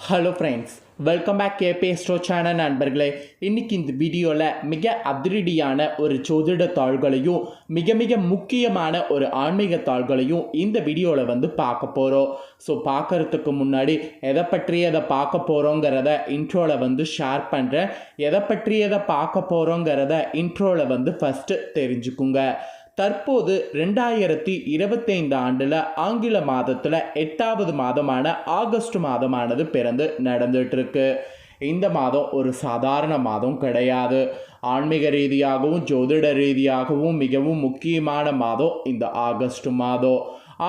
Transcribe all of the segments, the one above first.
Hello friends welcome back கேபே ஸ்டோ channel நண்பர்களே. இன்றைக்கி இந்த வீடியோவில் மிக அதிரடியான ஒரு ஜோதிட தாள்களையும் மிக மிக முக்கியமான ஒரு ஆன்மீக தாள்களையும் இந்த வீடியோவில் வந்து பார்க்க போகிறோம் ஸோ பார்க்கறதுக்கு முன்னாடி எதை பற்றி அதை பார்க்க போகிறோங்கிறத இன்ட்ரோவில் வந்து ஷேர் பண்ணுறேன் எதை பற்றி எதை பார்க்க போகிறோங்கிறத இன்ட்ரோவில் வந்து ஃபஸ்ட்டு தெரிஞ்சுக்குங்க. தற்போது ரெண்டாயிரத்தி இருபத்தைந்து ஆண்டில் ஆங்கில மாதத்தில் எட்டாவது மாதமான ஆகஸ்ட் மாதமானது பிறந்து நடந்துகிட்ருக்கு இந்த மாதம் ஒரு சாதாரண மாதம் கிடையாது. ஆன்மீக ரீதியாகவும் ஜோதிட ரீதியாகவும் மிகவும் முக்கியமான மாதம் இந்த ஆகஸ்ட் மாதம்.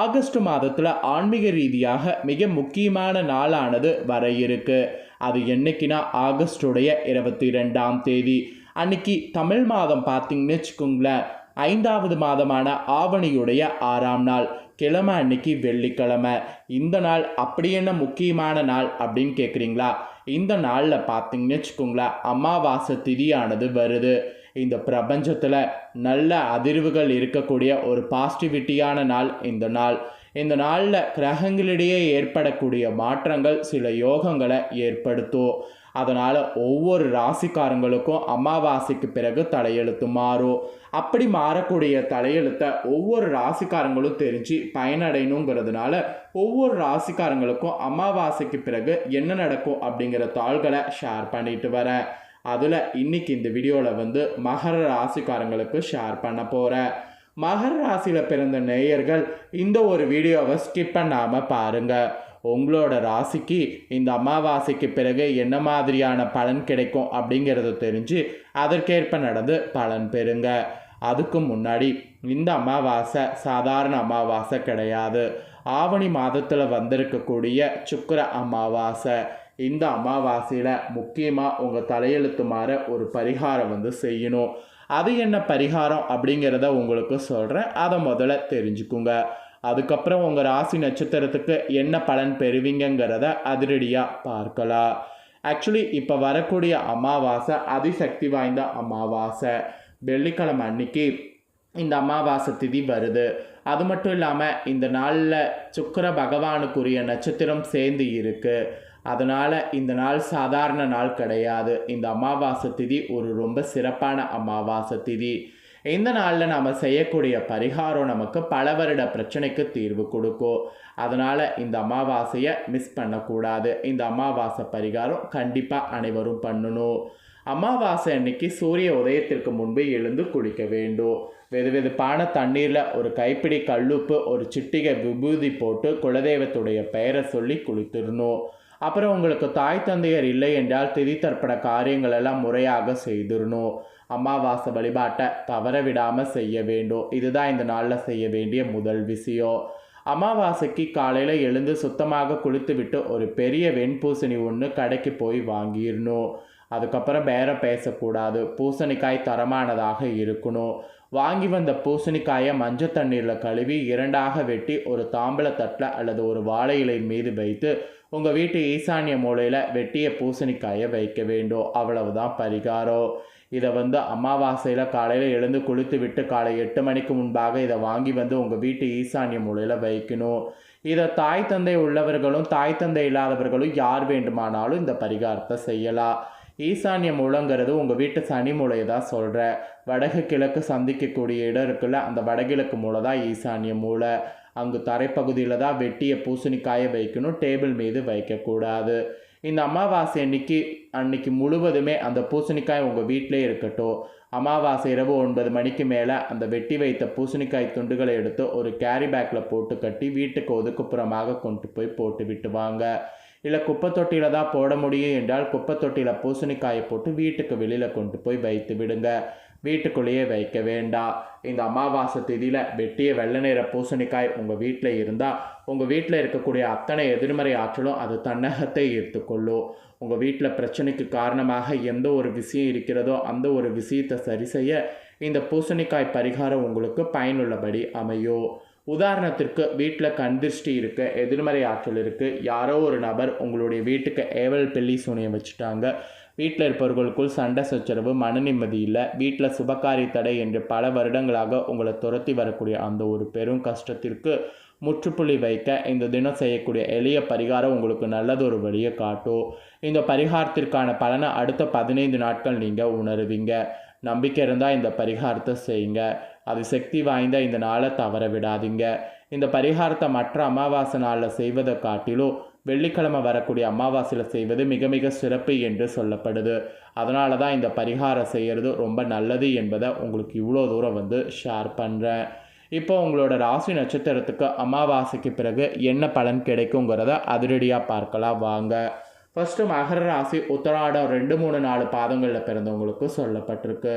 ஆகஸ்ட் மாதத்தில் ஆன்மீக ரீதியாக மிக முக்கியமான நாளானது வர இருக்கு. அது என்னைக்குன்னா ஆகஸ்டுடைய இருபத்தி ரெண்டாம் தேதி. அன்னைக்கு தமிழ் மாதம் பார்த்தீங்கன்னு வச்சுக்கோங்களேன். ஐந்தாவது மாதமான ஆவணியுடைய ஆறாம் நாள் கிழமை அன்னைக்கு வெள்ளிக்கிழமை. இந்த நாள் அப்படி என்ன முக்கியமான நாள் அப்படின்னு கேட்குறீங்களா இந்த நாளில் பார்த்தீங்கன்னு வச்சுக்கோங்களேன் அமாவாசை திதியானது வருது. இந்த பிரபஞ்சத்தில் நல்ல அதிர்வுகள் இருக்கக்கூடிய ஒரு பாசிட்டிவிட்டியான நாள் இந்த நாள். இந்த நாளில் கிரகங்களிடையே ஏற்படக்கூடிய மாற்றங்கள் சில யோகங்களை ஏற்படுத்தும். அதனால் ஒவ்வொரு ராசிக்காரங்களுக்கும் அமாவாசைக்கு பிறகு தலையெழுத்து மாறும். அப்படி மாறக்கூடிய தலையெழுத்தை ஒவ்வொரு ராசிக்காரங்களும் தெரிஞ்சு பயனடையணுங்கிறதுனால ஒவ்வொரு ராசிக்காரங்களுக்கும் அமாவாசைக்கு பிறகு என்ன நடக்கும் அப்படிங்கிற தாள்களை ஷேர் பண்ணிட்டு வரேன். அதில் இன்னைக்கு இந்த வீடியோவில் வந்து மகர ராசிக்காரங்களுக்கு ஷேர் பண்ண போகிறேன் மகர ராசியில் பிறந்த நேயர்கள் இந்த ஒரு வீடியோவை ஸ்கிப் பண்ணாமல் பாருங்கள் உங்களோட ராசிக்கு இந்த அமாவாசைக்கு பிறகு என்ன மாதிரியான பலன் கிடைக்கும் அப்படிங்கிறத தெரிஞ்சு அதற்கேற்ப நடந்து பலன் பெறுங்க. அதுக்கு முன்னாடி இந்த அமாவாசை சாதாரண அமாவாசை கிடையாது. ஆவணி மாதத்தில் வந்திருக்கக்கூடிய சுக்கர அமாவாசை. இந்த அமாவாசையில் முக்கியமாக உங்கள் தலையெழுத்து மாற ஒரு பரிகாரம் வந்து செய்யணும். அது என்ன பரிகாரம் அப்படிங்கிறத உங்களுக்கு சொல்கிறேன் அதை முதல்ல தெரிஞ்சுக்குங்க. அதுக்கப்புறம் உங்கள் ராசி நட்சத்திரத்துக்கு என்ன பலன் பெறுவீங்கங்கிறத அதிரடியாக பார்க்கலாம். ஆக்சுவலி இப்போ வரக்கூடிய அமாவாசை அதிசக்தி வாய்ந்த அமாவாசை. வெள்ளிக்கிழமை அன்னைக்கு இந்த அமாவாசை திதி வருது. அது மட்டும் இல்லாமல் இந்த நாளில் சுக்கர பகவானுக்குரிய நட்சத்திரம் சேர்ந்து இருக்குது அதனால் இந்த நாள் சாதாரண நாள் கிடையாது. இந்த அமாவாசை திதி ஒரு ரொம்ப சிறப்பான அமாவாசை திதி. இந்த நாளில் நாம் செய்யக்கூடிய பரிகாரம் நமக்கு பல வருட பிரச்சனைக்கு தீர்வு கொடுக்கும். அதனால் இந்த அமாவாசையை மிஸ் பண்ணக்கூடாது. இந்த அமாவாசை பரிகாரம் கண்டிப்பாக அனைவரும் பண்ணணும். அமாவாசை அன்னைக்கு சூரிய உதயத்திற்கு முன்பு எழுந்து குளிக்க வேண்டும். வெது வெதுப்பான தண்ணீரில் ஒரு கைப்பிடி கல்லுப்பு ஒரு சிட்டிகை விபூதி போட்டு குலதெய்வத்துடைய பெயரை சொல்லி குளித்திடணும். அப்புறம் உங்களுக்கு தாய் தந்தையர் இல்லை என்றால் திதி தர்ப்பண காரியங்களெல்லாம் முறையாக செய்திடணும். அமாவாசை வழிபாட்டை தவற விடாமல் செய்ய வேண்டும். இதுதான் இந்த நாளில் செய்ய வேண்டிய முதல் விஷயம். அமாவாசைக்கு காலையில் எழுந்து சுத்தமாக குளித்துவிட்டு ஒரு பெரிய வெண்பூசணி ஒன்று கடைக்கு போய் வாங்கிடணும். அதுக்கப்புறம் பேரம் பேசக்கூடாது. பூசணிக்காய் தரமானதாக இருக்கணும். வாங்கி வந்த பூசணிக்காயை மஞ்சள் தண்ணீரில் கழுவி இரண்டாக வெட்டி ஒரு தாம்பல தட்டில் அல்லது ஒரு வாழை இலை மீது வைத்து உங்கள் வீட்டு ஈசானிய மூலையில் வெட்டிய பூசணிக்காயை வைக்க வேண்டும். அவ்வளவுதான் பரிகாரம். இதை வந்து அமாவாசையில் காலையில் எழுந்து குளித்து விட்டு காலை எட்டு மணிக்கு முன்பாக இதை வாங்கி வந்து உங்கள் வீட்டு ஈசானிய மூலையில் வைக்கணும். இதை தாய் தந்தை உள்ளவர்களும் தாய் தந்தை இல்லாதவர்களும் யார் வேண்டுமானாலும் இந்த பரிகாரத்தை செய்யலாம். ஈசானிய மூலங்கிறது உங்கள் வீட்டு சனி மூலையை தான் சொல்கிறேன் வடக்கு கிழக்கு சந்திக்கக்கூடிய இடம் இருக்குல்ல அந்த வடகிழக்கு மூலை தான் ஈசானிய மூலை அங்கு தரைப்பகுதியில் தான் வெட்டிய பூசணிக்காயை வைக்கணும் டேபிள் மீது வைக்கக்கூடாது. இந்த அமாவாசை அன்னைக்கு அன்னைக்கு முழுவதுமே அந்த பூசணிக்காய் உங்கள் வீட்டிலே இருக்கட்டும். அமாவாசை இரவு ஒன்பது மணிக்கு மேலே அந்த வெட்டி வைத்த பூசணிக்காய் துண்டுகளை எடுத்து ஒரு கேரி பேக்கில் போட்டு கட்டி வீட்டுக்கு ஒதுக்குப்புறமாக கொண்டு போய் போட்டு விட்டு வாங்க. இல்லை குப்பை தொட்டியில் தான் போட முடியும் என்றால் குப்பை தொட்டியில் பூசணிக்காயை போட்டு வீட்டுக்கு வெளியில் கொண்டு போய் வைத்து விடுங்க. வீட்டுக்குள்ளேயே வைக்க வேண்டாம் இந்த அமாவாசை திதியில் வெட்டிய வெள்ளை நிற பூசணிக்காய் உங்கள் வீட்டில் இருந்தால் உங்கள் வீட்டில் இருக்கக்கூடிய அத்தனை எதிர்மறை ஆற்றலும் அது தன்னகத்தை ஈர்த்துக்கொள்ளும் உங்கள் வீட்டில் பிரச்சனைக்கு காரணமாக எந்த ஒரு விஷயம் இருக்கிறதோ அந்த ஒரு விஷயத்தை சரி செய்ய இந்த பூசணிக்காய் பரிகாரம் உங்களுக்கு பயனுள்ளபடி அமையும். உதாரணத்திற்கு வீட்டில் கண் திருஷ்டி இருக்கு எதிர்மறை ஆற்றல் இருக்குது யாரோ ஒரு நபர் உங்களுடைய வீட்டுக்கு ஏவல் பெல்லி சூனியம் வச்சுட்டாங்க. வீட்டில் இருப்பவர்களுக்குள் சண்டை சச்சரவு மன நிம்மதி இல்லை. வீட்டில் சுபகாரி தடை என்று பல வருடங்களாக உங்களை துரத்தி வரக்கூடிய அந்த ஒரு பெரும் கஷ்டத்திற்கு முற்றுப்புள்ளி வைக்க இந்த தினம் செய்யக்கூடிய எளிய பரிகாரம் உங்களுக்கு நல்லதொரு வழியை காட்டும். இந்த பரிகாரத்திற்கான பலனை அடுத்த பதினைந்து நாட்கள் நீங்கள் உணருவீங்க. நம்பிக்கை இருந்தால் இந்த பரிகாரத்தை செய்யுங்க. அது சக்தி வாய்ந்த இந்த நாளை தவற விடாதீங்க. இந்த பரிகாரத்தை மற்ற அமாவாசை நாளில் செய்வதை காட்டிலும் வெள்ளிக்கிழமை வரக்கூடிய அமாவாசையில் செய்வது மிக மிக சிறப்பு என்று சொல்லப்படுது. அதனால தான் இந்த பரிகாரம் செய்கிறது ரொம்ப நல்லது என்பதை உங்களுக்கு இவ்வளோ தூரம் வந்து ஷேர் பண்ணுறேன் இப்போ உங்களோட ராசி நட்சத்திரத்துக்கு அமாவாசைக்கு பிறகு என்ன பலன் கிடைக்குங்கிறத அதிரடியாக பார்க்கலாம் வாங்க. ஃபஸ்ட்டு மகர ராசி உத்தராடம் ரெண்டு மூணு நாலு பாதங்களில் பிறந்தவங்களுக்கு சொல்லப்பட்டிருக்கு.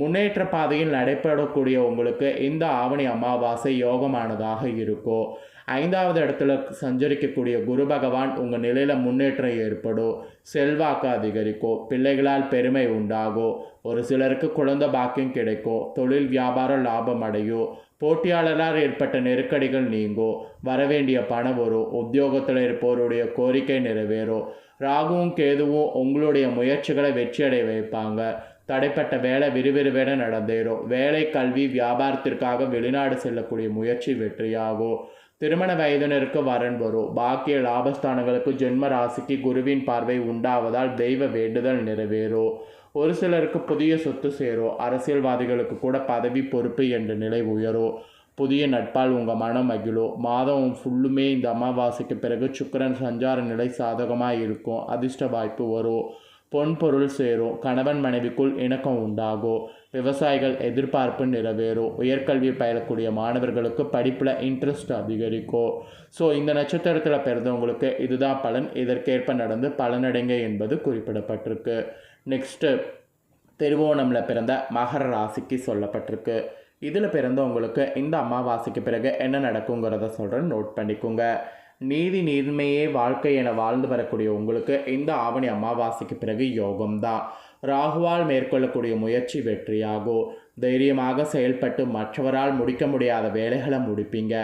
முன்னேற்ற பாதையில் நடைபெறக்கூடிய உங்களுக்கு இந்த ஆவணி அமாவாசை யோகமானதாக இருக்கும். ஐந்தாவது இடத்துல சஞ்சரிக்கக்கூடிய குரு பகவான் உங்கள் நிலையில் முன்னேற்றம் ஏற்படும் செல்வாக்கு அதிகரிக்கும் பிள்ளைகளால் பெருமை உண்டாகும் ஒரு சிலருக்கு குழந்தை பாக்கியம் கிடைக்கும் தொழில் வியாபாரம் லாபம் அடையும் போட்டியாளரால் ஏற்பட்ட நெருக்கடிகள் நீங்கும் வரவேண்டிய பணம் வரும் உத்தியோகத்தில் இருப்பவருடைய கோரிக்கை நிறைவேறும் ராகுவும் கேதுவும் உங்களுடைய முயற்சிகளை வெற்றியடைய வைப்பாங்க. தடைப்பட்ட வேலை விறுவிறுவென நடந்தேறும் வேலை கல்வி வியாபாரத்திற்காக வெளிநாடு செல்லக்கூடிய முயற்சி வெற்றியாகும் திருமண வயதினருக்கு வரன் வரும் பாக்கிய லாபஸ்தானங்களுக்கு ஜென்ம ராசிக்கு குருவின் பார்வை உண்டாவதால் தெய்வ வேண்டுதல் நிறைவேறும் ஒரு சிலருக்கு புதிய சொத்து சேரும் அரசியல்வாதிகளுக்கு கூட பதவி பொறுப்பு என்ற நிலை உயரும் புதிய நட்பால் உங்கள் மனம் மகிழும் மாதம் ஃபுல்லுமே இந்த அமாவாசைக்கு பிறகு சுக்கரன் சஞ்சார நிலை சாதகமாக இருக்கும். அதிர்ஷ்ட வாய்ப்பு வரும் பொன் பொருள் சேரும். கணவன் மனைவிக்குள் இணக்கம் உண்டாகும். விவசாயிகள் எதிர்பார்ப்பு நிறைவேறும். உயர்கல்வி பயிலக்கூடிய மாணவர்களுக்கு படிப்பில் இன்ட்ரெஸ்ட் அதிகரிக்கும். ஸோ இந்த நட்சத்திரத்தில் பிறந்தவங்களுக்கு இதுதான் பலன். இதற்கேற்ப நடந்து பலனடைங்க என்பது குறிப்பிடப்பட்டிருக்கு. நெக்ஸ்ட்டு திருவோணமில் பிறந்த மகர ராசிக்கு சொல்லப்பட்டிருக்கு. இதில் பிறந்தவங்களுக்கு இந்த அமாவாசைக்கு பிறகு என்ன நடக்குங்கிறத சொல்கிறேன் நோட் பண்ணிக்கோங்க. நீதி நீர்மையே வாழ்க்கை என வாழ்ந்து வரக்கூடிய உங்களுக்கு இந்த ஆவணி அமாவாசைக்கு பிறகு யோகம்தான். ராகுவால் மேற்கொள்ளக்கூடிய முயற்சி வெற்றியாகும் தைரியமாக செயல்பட்டு மற்றவரால் முடிக்க முடியாத வேலைகளை முடிப்பீங்க.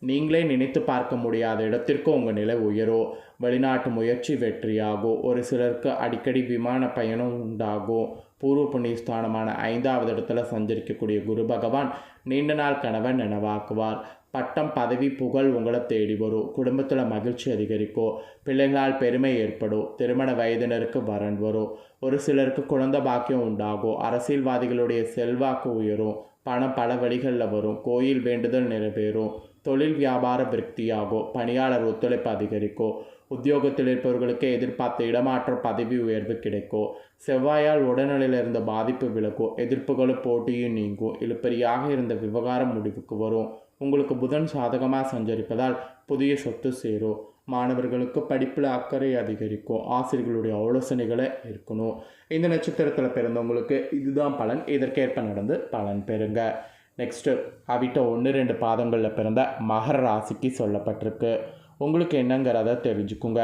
நீங்களே நினைத்து பார்க்க முடியாத இடத்திற்கு உங்கள் நிலை உயரும் வெளிநாட்டு முயற்சி வெற்றியாகும் ஒரு சிலருக்கு அடிக்கடி விமான பயணம் உண்டாகும் பூர்வ புண்ணிய ஸ்தானமான ஐந்தாவது இடத்துல சஞ்சரிக்கக்கூடிய குரு பகவான் நீண்ட நாள் கணவன் நினைவாக்குவார். பட்டம் பதவி புகழ் உங்களை தேடி வரும். குடும்பத்தில் மகிழ்ச்சி அதிகரிக்கும். பிள்ளைகளால் பெருமை ஏற்படும். திருமண வயதினருக்கு வரன் வரும். ஒரு சிலருக்கு குழந்தை பாக்கியம் உண்டாகும். அரசியல்வாதிகளுடைய செல்வாக்கு உயரும். பணம் பல வழிகளில் வரும். கோயில் வேண்டுதல் நிறைவேறும். தொழில் வியாபார விருத்தியாகும். பணியாளர் ஒத்துழைப்பு அதிகரிக்கும். உத்தியோகத்தில் இருப்பவர்களுக்கு எதிர்பார்த்த இடமாற்ற பதவி உயர்வு கிடைக்கும் செவ்வாயால் உடல்நிலையில் இருந்த பாதிப்பு விலகும் எதிர்ப்புகளும் போட்டியும் நீங்கும் இழுப்பறியாக இருந்த விவகாரம் முடிவுக்கு வரும். உங்களுக்கு புதன் சாதகமாக சஞ்சரிப்பதால் புதிய சொத்து சேரும் மாணவர்களுக்கு படிப்பில் அக்கறை அதிகரிக்கும் ஆசிரியர்களுடைய ஆலோசனைகளை இருக்கணும். இந்த நட்சத்திரத்தில் பிறந்தவங்களுக்கு இதுதான் பலன். இதற்கேற்ப நடந்து பலன் பெறுங்க. நெக்ஸ்ட்டு அவிட்ட ஒன்று ரெண்டு பாதங்களில் பிறந்த மகர ராசிக்கு சொல்லப்பட்டிருக்கு. உங்களுக்கு என்னங்கிறத தெரிஞ்சுக்குங்க.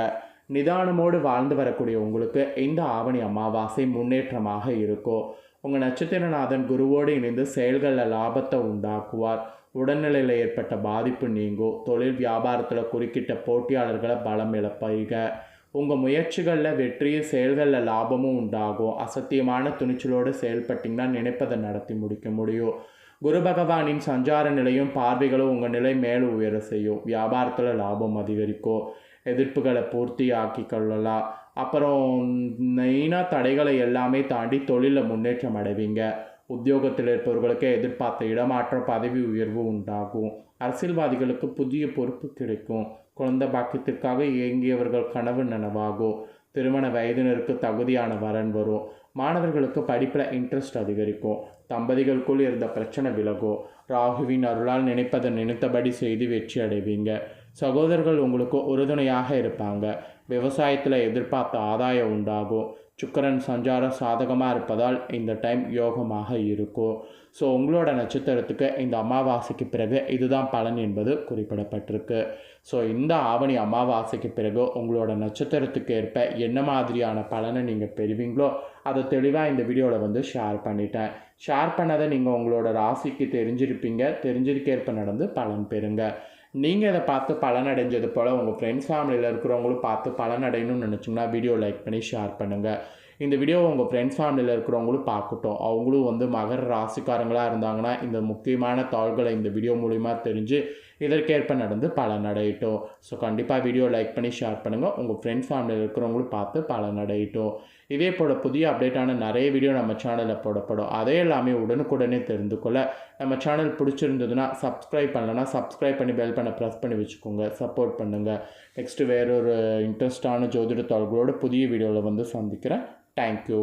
நிதானமோடு வாழ்ந்து வரக்கூடிய உங்களுக்கு இந்த ஆவணி அமாவாசை முன்னேற்றமாக இருக்கும். உங்கள் நட்சத்திரநாதன் குருவோடு இணைந்து செயல்களில் லாபத்தை உண்டாக்குவார். உடல்நிலையில் ஏற்பட்ட பாதிப்பு நீங்கும். தொழில் வியாபாரத்தில் குறுக்கிட்ட போட்டியாளர்களை பலம் இழப்பீங்க. உங்கள் முயற்சிகளில் வெற்றியும் செயல்களில் லாபமும் உண்டாகும். அசத்தியமான துணிச்சலோடு செயல்பட்டிங்கன்னா நினைப்பதை நடத்தி முடிக்க முடியும். குரு பகவானின் சஞ்சார நிலையும் பார்வைகளும் உங்கள் நிலை மேலும் உயர செய்யும். வியாபாரத்தில் லாபம் அதிகரிக்கும். எதிர்ப்புகளை பூர்த்தி ஆக்கி கொள்ளலாம். அப்புறம் மெயினாக தடைகளை எல்லாமே தாண்டி தொழிலில் முன்னேற்றம் அடைவீங்க. உத்தியோகத்தில் இருப்பவர்களுக்கு எதிர்பார்த்த இடமாற்றம் பதவி உயர்வு உண்டாகும். அரசியல்வாதிகளுக்கு புதிய பொறுப்பு கிடைக்கும். குழந்தை பாக்கியத்திற்காக இயங்கியவர்கள் கனவு நனவாகும். திருமண வயதினருக்கு தகுதியான வரன் வரும். மாணவர்களுக்கு படிப்பில் இன்ட்ரெஸ்ட் அதிகரிக்கும் தம்பதிகளுக்குள் இருந்த பிரச்சனை விலகும் ராகுவின் அருளால் நினைப்பதை நினைத்தபடி செய்து வெற்றி அடைவீங்க. சகோதரர்கள் உங்களுக்கு உறுதுணையாக இருப்பாங்க. விவசாயத்தில் எதிர்பார்த்த ஆதாயம் உண்டாகும். சுக்கரன் சஞ்சாரம் சாதகமாக இருப்பதால் இந்த டைம் யோகமாக இருக்கும். ஸோ உங்களோட நட்சத்திரத்துக்கு இந்த அமாவாசைக்கு பிறகு இதுதான் பலன் என்பது குறிப்பிடப்பட்டிருக்கு. ஸோ இந்த ஆவணி அமாவாசைக்கு பிறகு உங்களோட நட்சத்திரத்துக்கு ஏற்ப என்ன மாதிரியான பலனை நீங்கள் பெறுவீங்களோ அதை தெளிவாக இந்த வீடியோவில் வந்து ஷேர் பண்ணிட்டேன். ஷேர் பண்ணதை நீங்கள் உங்களோட ராசிக்கு தெரிஞ்சிருப்பீங்க. தெரிஞ்சதுக்கேற்ப நடந்து பலன் பெறுங்க. நீங்கள் இதை பார்த்து பலனடைஞ்சது போல் உங்கள் ஃப்ரெண்ட்ஸ் ஃபேமிலியில் இருக்கிறவங்களும் பார்த்து பலனடையணும்னு நினச்சிங்கன்னா வீடியோ லைக் பண்ணி ஷேர் பண்ணுங்கள் இந்த வீடியோவை உங்கள் ஃப்ரெண்ட்ஸ் ஃபேமிலியில் இருக்கிறவங்களும் பார்க்கட்டும். அவங்களும் வந்து மகர ராசிக்காரங்களாக இருந்தாங்கன்னா இந்த முக்கியமான தாள்களை இந்த வீடியோ மூலிமா தெரிஞ்சு இதற்கேற்ப நடந்து பலனடையட்டும். ஸோ கண்டிப்பாக வீடியோ லைக் பண்ணி ஷேர் பண்ணுங்கள் உங்கள் ஃப்ரெண்ட்ஸ் ஃபேமிலியில் இருக்கிறவங்களும் பார்த்து பலனடையட்டும். இதே போல் புதிய அப்டேட்டான நிறைய வீடியோ நம்ம சேனலில் போடப்படும். அதே எல்லாமே உடனுக்குடனே தெரிந்து கொள்ள. நம்ம சேனல் பிடிச்சிருந்ததுன்னா சப்ஸ்கிரைப் பண்ணலன்னா சப்ஸ்கிரைப் பண்ணி பெல் பண்ண ப்ரெஸ் பண்ணி வச்சுக்கோங்க. சப்போர்ட் பண்ணுங்கள் நெக்ஸ்ட்டு வேறொரு இன்ட்ரெஸ்டான ஜோதிட தாள்களோட புதிய வீடியோவில் வந்து சந்திக்கிறேன். தேங்க்யூ